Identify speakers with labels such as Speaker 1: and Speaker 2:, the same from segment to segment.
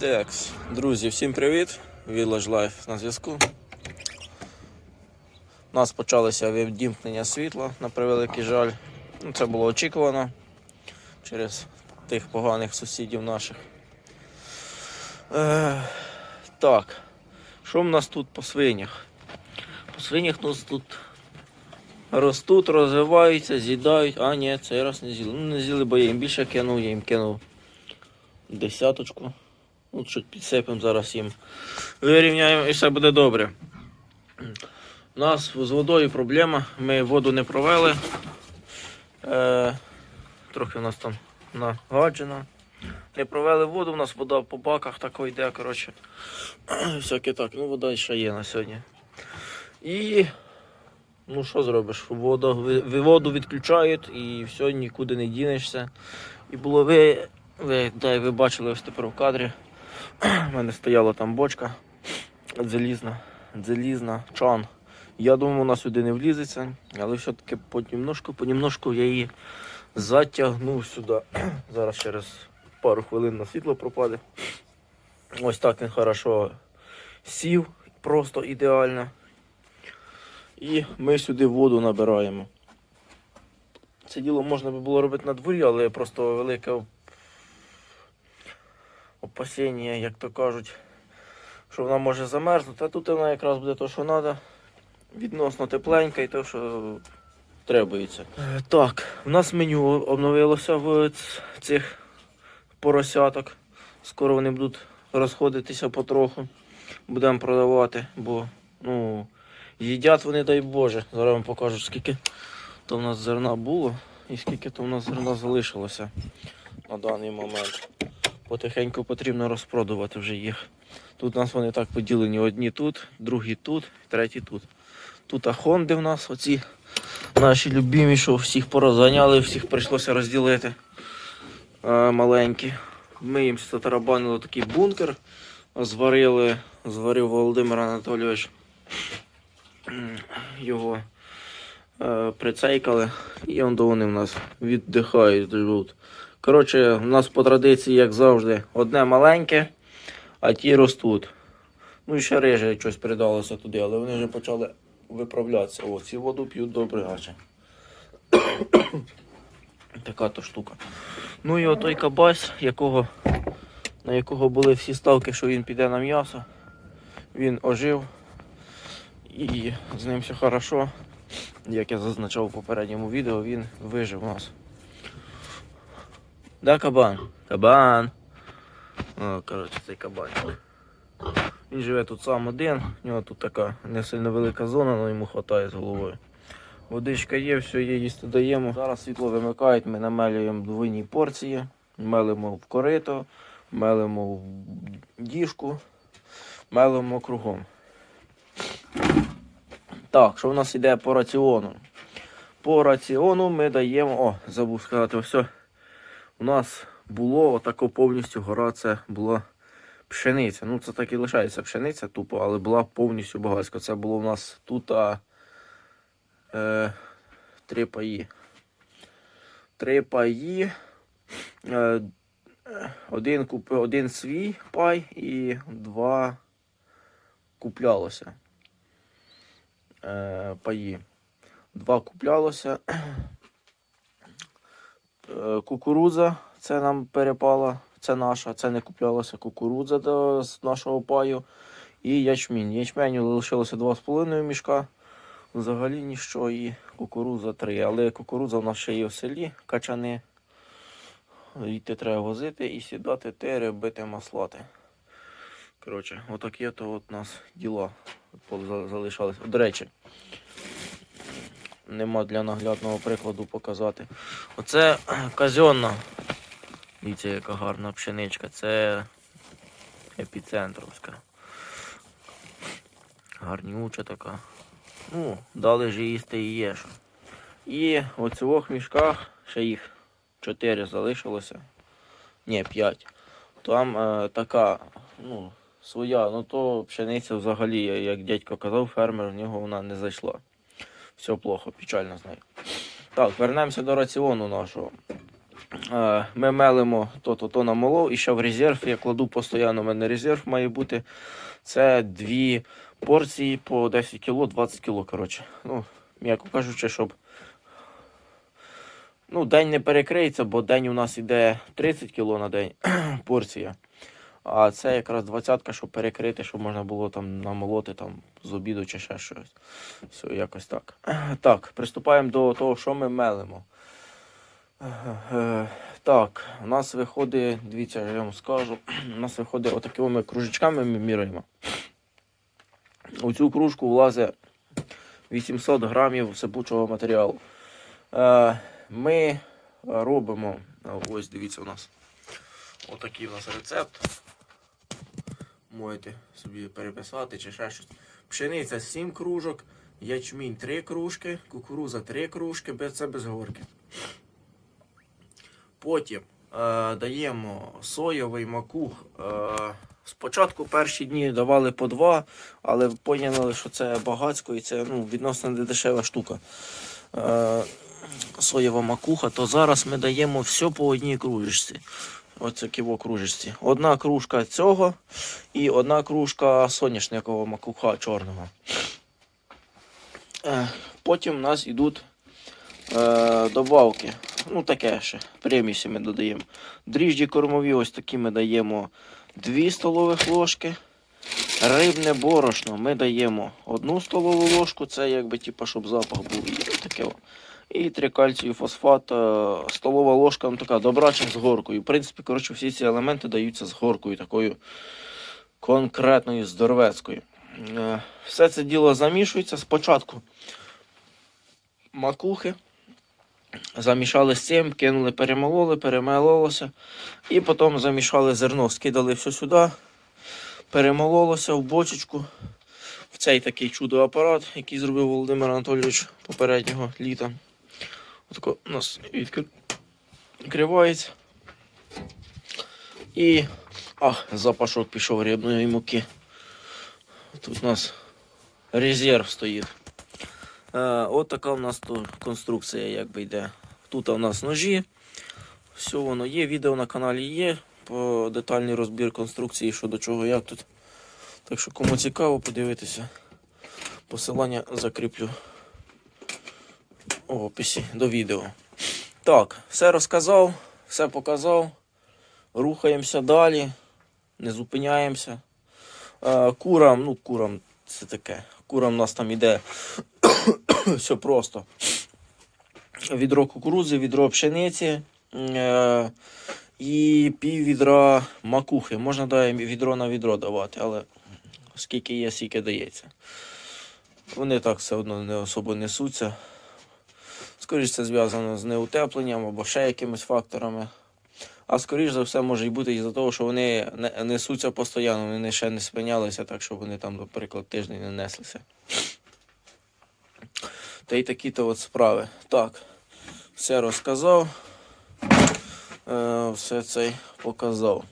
Speaker 1: Так, друзі, всім привіт! Village Life на зв'язку. У нас почалося відімкнення світла, на превеликий жаль. Ну, це було очікувано через тих поганих сусідів наших. Е, так, що в нас тут по свинях? По свинях у нас тут ростуть, розвиваються, з'їдають. А, ні, цей раз не з'їли. Ну, не з'їли, бо я їм більше кинув, я їм кинув десяточку. Ну, чуть підсипемо зараз їм. Вирівняємо і все буде добре. У нас з водою проблема. Ми воду не провели. Е, трохи у нас там нагаджено. Не провели воду, у нас вода по баках тако йде, коротше. Всяке так. Ну, вода ще є на сьогодні. І ну що зробиш? Воду, воду відключають і все, нікуди не дінешся. І було ви, ви, дай, ви бачили ось тепер в кадрі. У мене стояла там бочка залізна, залізна, чан. Я думав, вона сюди не влізеться, але все-таки понемножку, понемножку я її затягнув сюди. Зараз через пару хвилин на світло пропаде. Ось так він хорошо сів, просто ідеально. І ми сюди воду набираємо. Це діло можна було робити на дворі, але просто велике опасіння, як то кажуть, що вона може замерзнути, а тут вона якраз буде те, що треба. Відносно тепленька і те, що требується. Е, Так, у нас меню обновилося в цих поросяток. Скоро вони будуть розходитися потроху. Будемо продавати, бо ну, їдять вони, дай Боже. Зараз вам покажу, скільки то в нас зерна було і скільки то в нас зерна залишилося на даний момент. Потихеньку потрібно розпродувати вже їх. Тут у нас вони так поділені: одні тут, другі тут, треті тут. Тут ахонди в нас, оці наші любимі, що всіх порозганяли, всіх прийшлося розділити е, маленькі. Ми їм затарабанили такий бункер, зварили, зварив Володимир Анатолійович його е, прицейкали, і он вони в нас віддихають, живуть. Коротше, у нас по традиції, як завжди, одне маленьке, а ті ростуть. Ну і ще риже щось придалося туди, але вони вже почали виправлятися. О, ці воду п'ють добре гаче. така то штука. Ну і отой кабась, якого, на якого були всі ставки, що він піде на м'ясо. Він ожив і з ним все хорошо. Як я зазначав у попередньому відео, він вижив у нас. Да, кабан? Кабан. О, коротше, цей кабанчик. Він живе тут сам один, у нього тут така не сильно велика зона, але йому вистачає з головою. Водичка є, все є, їсти даємо. Зараз світло вимикають, ми намелюємо двойні порції, мелимо в корито, мелимо в діжку, мелимо кругом. Так, що в нас йде по раціону? По раціону ми даємо. О, забув сказати, все. У нас було отако повністю гора, це була пшениця. Ну, це так і лишається пшениця тупо, але була повністю багатська. Це було у нас тут а, е, три паї. Три паї. Е, один, куп, один свій пай і два куплялося. Е, паї. Два куплялося. Е, Кукурудза, це нам перепала, це наша, це не куплялася кукурудза до нашого паю. І ячмінь. Ячменю лишилося 2,5 мішка. Взагалі ніщо і кукурудза 3. Але кукурудза в нас ще є в селі, качани. Йти треба возити і сідати тери, бити маслати. Коротше, отакі то от нас діла залишались. До речі, нема для наглядного прикладу показати. Оце казенна. Дивіться, яка гарна пшеничка. Це епіцентровська. Гарнюча така. Ну, дали ж їсти і є. І в цих мішках ще їх 4 залишилося. Ні, 5. Там е, така, ну, своя, ну то пшениця взагалі, як дядько казав, фермер, в нього вона не зайшла. Все плохо, печально з нею. Так, вернемося до раціону нашого. Е, Ми мелимо то-то, то намолов, і ще в резерв я кладу постійно. У мене резерв має бути. Це дві порції по 10 кг, 20 кг, коротше. Ну, м'яко кажучи, щоб. Ну, день не перекриється, бо день у нас іде 30 кг на день порція. А це якраз двадцятка, щоб перекрити, щоб можна було там намолоти там, з обіду чи ще щось. Все, якось так. Так, приступаємо до того, що ми мелимо. Е, Так, у нас виходить, дивіться, я вам скажу, у нас виходить отакими кружечками ми міряємо. У цю кружку влазить 800 грамів сипучого матеріалу. Е, Ми робимо, ось дивіться у нас, отакий у нас рецепт. Можете собі переписати чи ще щось. Пшениця 7 кружок, ячмінь 3 кружки, кукуруза 3 кружки, це без горки. Потім е, даємо соєвий макух. Е, спочатку перші дні давали по два, але поняли, що це багацько і це ну, відносно дешева штука. Е, соєва макуха, то зараз ми даємо все по одній кружечці. Оце ківо кружечці. Одна кружка цього і одна кружка соняшникового макуха чорного. Е, Потім у нас йдуть е, добавки. Ну таке ще. Примісі ми додаємо. Дріжджі кормові, ось такі ми даємо 2 столових ложки. Рибне борошно ми даємо 1 столову ложку, це якби типу, щоб запах був. Таке. о. І трикальцію фосфат, е, столова ложка, ну така добрача з горкою. В принципі, коротше, всі ці елементи даються з горкою, такою конкретною здоровецькою. Е, Все це діло замішується спочатку. Макухи. Замішали з цим, кинули, перемололи, перемололося. І потім замішали зерно, скидали все сюди, перемололося в бочечку. В цей такий чудо-апарат, який зробив Володимир Анатолійович попереднього літа. Отако у нас відкр- відкривається. І. Ах, запашок пішов рибної муки. Тут у нас резерв стоїть. Е, от така у нас тут конструкція якби йде. Тут у нас ножі. Все воно є, відео на каналі є. По детальний розбір конструкції, що до чого як тут. Так що кому цікаво подивитися, посилання закріплю описі до відео. Так, все розказав, все показав. Рухаємося далі, не зупиняємося. Е, Курам, ну курам це таке. Курам у нас там іде все просто. Відро кукурудзи, відро пшениці е, і пів відра макухи. Можна да, відро на відро давати, але скільки є, скільки дається. Вони так все одно не особо несуться. Скоріше це зв'язано з неутепленням або ще якимись факторами. А скоріш за все може і бути із-за того, що вони не- несуться постійно, вони ще не спинялися, так що вони там, наприклад, тиждень не неслися. Та й такі-то от справи. Так, все розказав. Е, все це показав.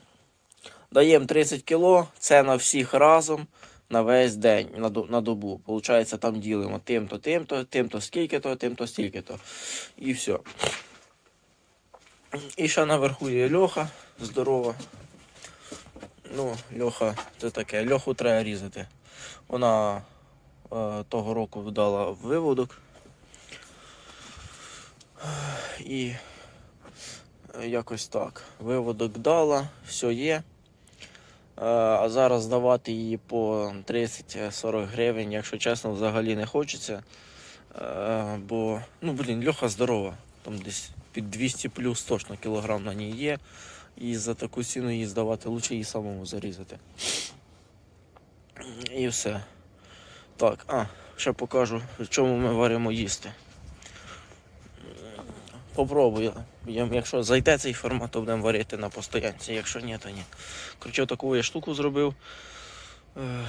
Speaker 1: Даємо 30 кг, це на всіх разом на весь день, на, до- на добу. Получається, там ділимо тим-то, тим-то, тим-то скільки-то, тим-то стільки-то. І все. І ще наверху є льоха здорова. Ну, льоха, це таке, льоху треба різати. Вона е, того року вдала виводок. І е, якось так. Виводок дала, все є. Е, А зараз здавати її по 30-40 гривень, якщо чесно, взагалі не хочеться. Е, Бо, ну блін, льоха здорова. Там десь під 200 плюс точно кілограм на ній є. І за таку ціну її здавати, лучше її самому зарізати. І все. Так, а, ще покажу, в чому ми варимо їсти. Попробую. Якщо зайде цей формат, то будемо варити на постоянці. Якщо ні, то ні. Коротше, таку я штуку зробив. Е,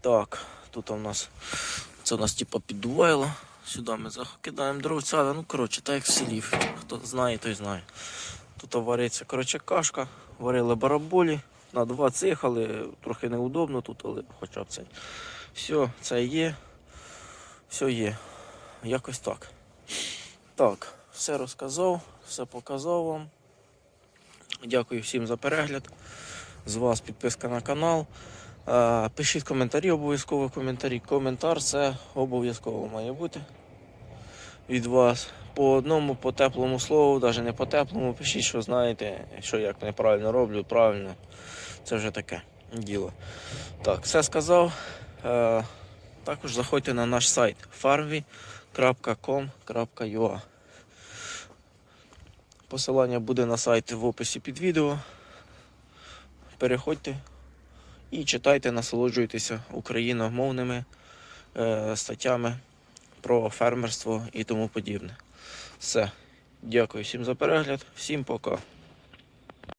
Speaker 1: Так, тут у нас це у нас типа піддувайло. Сюди ми закидаємо дровця. Ну, коротше, так як в. Хто знає, той знає. Тут вариться коротше, кашка, варили бараболі. На два цих, але трохи неудобно тут, але хоча б це. Все, це є. Все є. Якось так. Так, все розказав, все показав вам. Дякую всім за перегляд. З вас підписка на канал. Е, Пишіть коментарі, обов'язково коментарі. Коментар це обов'язково має бути від вас. По одному, по теплому слову, навіть не по теплому, пишіть, що знаєте, що як неправильно роблю, правильно. Це вже таке діло. Так, все сказав. Е, також заходьте на наш сайт farvi.com.ua Посилання буде на сайт в описі під відео. Переходьте і читайте, насолоджуйтеся україномовними е, статтями про фермерство і тому подібне. Все. Дякую всім за перегляд, всім пока.